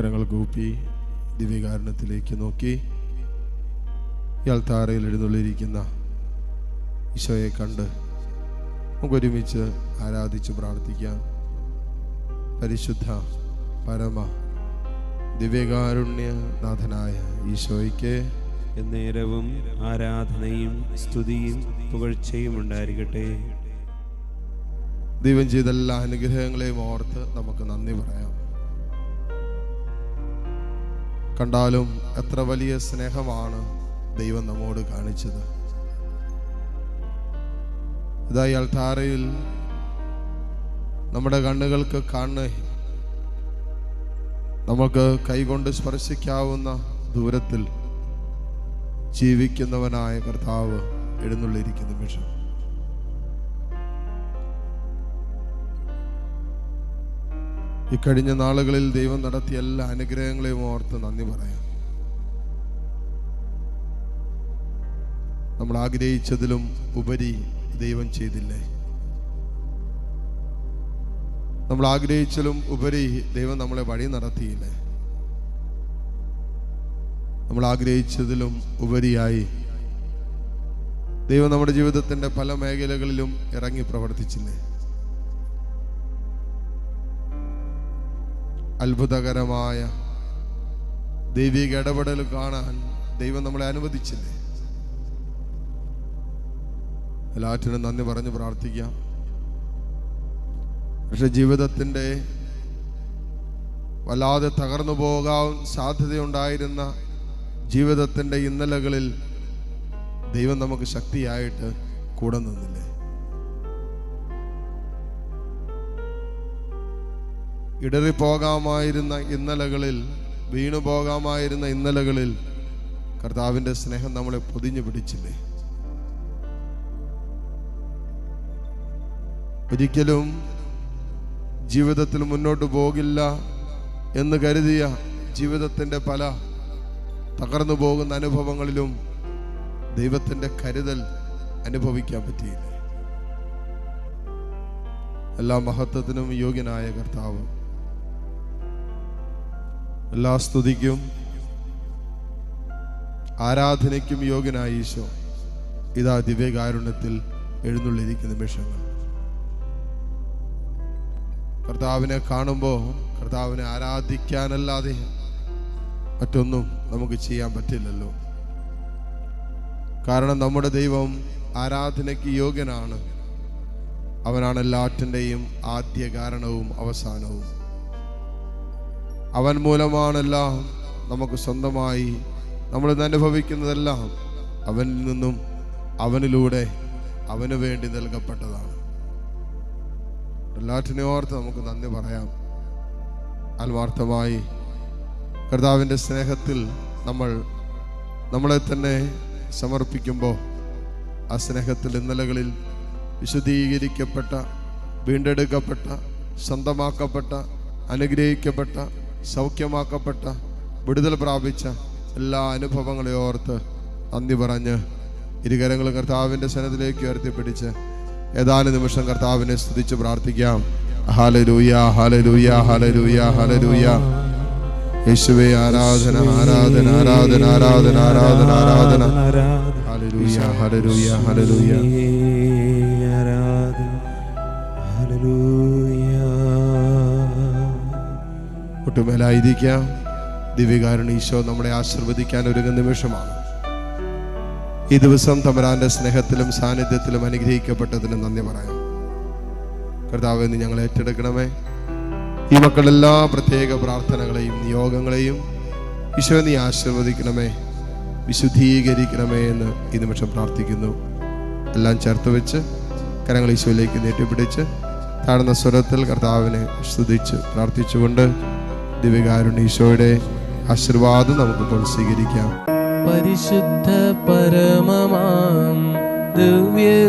കരങ്ങൾ കൂപ്പി ദിവ്യകാരണത്തിലേക്ക് നോക്കി. ഇയാൾ താരയിൽ എഴുന്നള്ളിയിരിക്കുന്ന ഈശോയെ കണ്ട് നമുക്കൊരുമിച്ച് ആരാധിച്ച് പ്രാർത്ഥിക്കാം. പരിശുദ്ധ പരമ ദിവ്യകാരുണ്യനാഥനായ ഈശോയ്ക്ക് എന്നേരവും ആരാധനയും സ്തുതിയും പുകഴ്ചയും ഉണ്ടായിരിക്കട്ടെ. ദൈവം ചെയ്ത എല്ലാ അനുഗ്രഹങ്ങളെയും ഓർത്ത് നമുക്ക് നന്ദി പറയാം. കണ്ടാലും എത്ര വലിയ സ്നേഹമാണ് ദൈവം നമ്മോട് കാണിച്ചത്. ഇതായി അൾത്താരയിൽ നമ്മുടെ കണ്ണുകൾക്ക് കാണുന്ന നമുക്ക് കൈകൊണ്ട് സ്പർശിക്കാവുന്ന ദൂരത്തിൽ ജീവിക്കുന്നവനായ കർത്താവ് എഴുന്നള്ളിയിരിക്കുന്ന നിമിഷം ഈ കഴിഞ്ഞ നാളുകളിൽ ദൈവം നടത്തിയ എല്ലാ അനുഗ്രഹങ്ങളെയും ഓർത്ത് നന്ദി പറയാം. നമ്മൾ ആഗ്രഹിച്ചതിലും ഉപരി ദൈവം ചെയ്തില്ലേ? നമ്മൾ ആഗ്രഹിച്ചതിലും ഉപരി ദൈവം നമ്മളെ വഴി നടത്തിയില്ലേ? നമ്മൾ ആഗ്രഹിച്ചതിലും ഉപരിയായി ദൈവം നമ്മുടെ ജീവിതത്തിന്റെ പല മേഖലകളിലും ഇറങ്ങി പ്രവർത്തിച്ചില്ലേ? അത്ഭുതകരമായ ദൈവിക ഇടപെടൽ കാണാൻ ദൈവം നമ്മളെ അനുവദിച്ചില്ലേ? എല്ലാറ്റിനും നന്ദി പറഞ്ഞ് പ്രാർത്ഥിക്കാം. പക്ഷെ ജീവിതത്തിന്റെ വല്ലാതെ തകർന്നു പോകാൻ സാധ്യതയുണ്ടായിരുന്ന ജീവിതത്തിന്റെ ഇന്നലകളിൽ ദൈവം നമുക്ക് ശക്തിയായിട്ട് കൂടെ നിന്നില്ലേ? ഇടറിപ്പോകാമായിരുന്ന ഇന്നലകളിൽ വീണു പോകാമായിരുന്ന ഇന്നലകളിൽ കർത്താവിന്റെ സ്നേഹം നമ്മളെ പൊതിഞ്ഞു പിടിച്ചില്ലേ? ഒരിക്കലും ജീവിതത്തിൽ മുന്നോട്ട് പോകില്ല എന്ന് കരുതിയ ജീവിതത്തിന്റെ പല തകർന്നു പോകുന്ന അനുഭവങ്ങളിലും ദൈവത്തിന്റെ കരുതൽ അനുഭവിക്കാൻ പറ്റിയില്ല? എല്ലാ മഹത്വത്തിനും യോഗ്യനായ കർത്താവ് എല്ലാ സ്തുതിക്കും ആരാധനയ്ക്കും യോഗ്യനായ ഈശോ ഇതാ ദിവ്യകാരുണ്യത്തിൽ എഴുന്നള്ളിരിക്കുന്ന നിമിഷങ്ങൾ. കർത്താവിനെ കാണുമ്പോൾ കർത്താവിനെ ആരാധിക്കാനല്ലാതെ മറ്റൊന്നും നമുക്ക് ചെയ്യാൻ പറ്റില്ലല്ലോ. കാരണം നമ്മുടെ ദൈവം ആരാധനയ്ക്ക് യോഗ്യനാണ്. അവനാണ് എല്ലാറ്റിന്റെയും ആദ്യ കാരണവും അവസാനവും. അവൻ മൂലമാണെല്ലാം നമുക്ക് സ്വന്തമായി നമ്മൾ അനുഭവിക്കുന്നതെല്ലാം അവനിൽ നിന്നും അവനിലൂടെ അവന് വേണ്ടി നൽകപ്പെട്ടതാണ്. എല്ലാറ്റിനെ ഓർത്ത് നമുക്ക് നന്ദി പറയാം. ആത്മാർത്ഥമായി കർത്താവിന്റെ സ്നേഹത്തിൽ നമ്മൾ നമ്മളെ തന്നെ സമർപ്പിക്കുമ്പോൾ ആ സ്നേഹത്തിൽ ഇന്നലകളിൽ വിശദീകരിക്കപ്പെട്ട വീണ്ടെടുക്കപ്പെട്ട സ്വന്തമാക്കപ്പെട്ട അനുഗ്രഹിക്കപ്പെട്ട സൗഖ്യമാക്കപ്പെട്ട വിടുതൽ പ്രാപിച്ച എല്ലാ അനുഭവങ്ങളെ ഓർത്ത് നന്ദി പറഞ്ഞ് ഇരുകരങ്ങളും കർത്താവിന്റെ സനത്തിലേക്ക് ഉയർത്തിപ്പിടിച്ച് ഏതാനും നിമിഷം കർത്താവിനെ സ്തുതിച്ച് പ്രാർത്ഥിക്കാം. ഹാലരൂയ ഹാലരൂയ ഹാലരൂയ ഹാലരൂയ യേശുവേ ആരാധന ആരാധന ആരാധന ആരാധന ആരാധന. ആരാധന ഹാലരൂയ ഹാലരൂയ ഹാലരൂയ ഹല്ലേലൂയ ഒട്ടുമേലായിരിക്കാം ദിവ്യകാരുണ ഈശോ നമ്മളെ ആശീർവദിക്കാൻ ഒരുങ്ങുന്ന നിമിഷമാണ്. ഈ ദിവസം തമരാന്റെ സ്നേഹത്തിലും സാന്നിധ്യത്തിലും അനുഗ്രഹിക്കപ്പെട്ടതിന് നന്ദി പറയാം. കർത്താവ് എന്ന് ഞങ്ങൾ ഏറ്റെടുക്കണമേ. ഈ മക്കളെല്ലാ പ്രത്യേക പ്രാർത്ഥനകളെയും നിയോഗങ്ങളെയും ഈശോ നീ ആശീർവദിക്കണമേ. വിശുദ്ധീകരിക്കണമേ എന്ന് ഈ നിമിഷം പ്രാർത്ഥിക്കുന്നു. എല്ലാം ചേർത്ത് വെച്ച് കരങ്ങൾ ഈശോയിലേക്ക് നീട്ടിപ്പിടിച്ച് താഴ്ന്ന സ്വരത്തിൽ കർത്താവിനെ സ്തുതിച്ച് പ്രാർത്ഥിച്ചുകൊണ്ട് ദിവ്യകാരുണ്യ ഈശോയുടെ ആശീർവാദം നമുക്കിപ്പോൾ സ്വീകരിക്കാം. പരിശുദ്ധ പരമമാം ദിവ്യകാരുണ്യമേ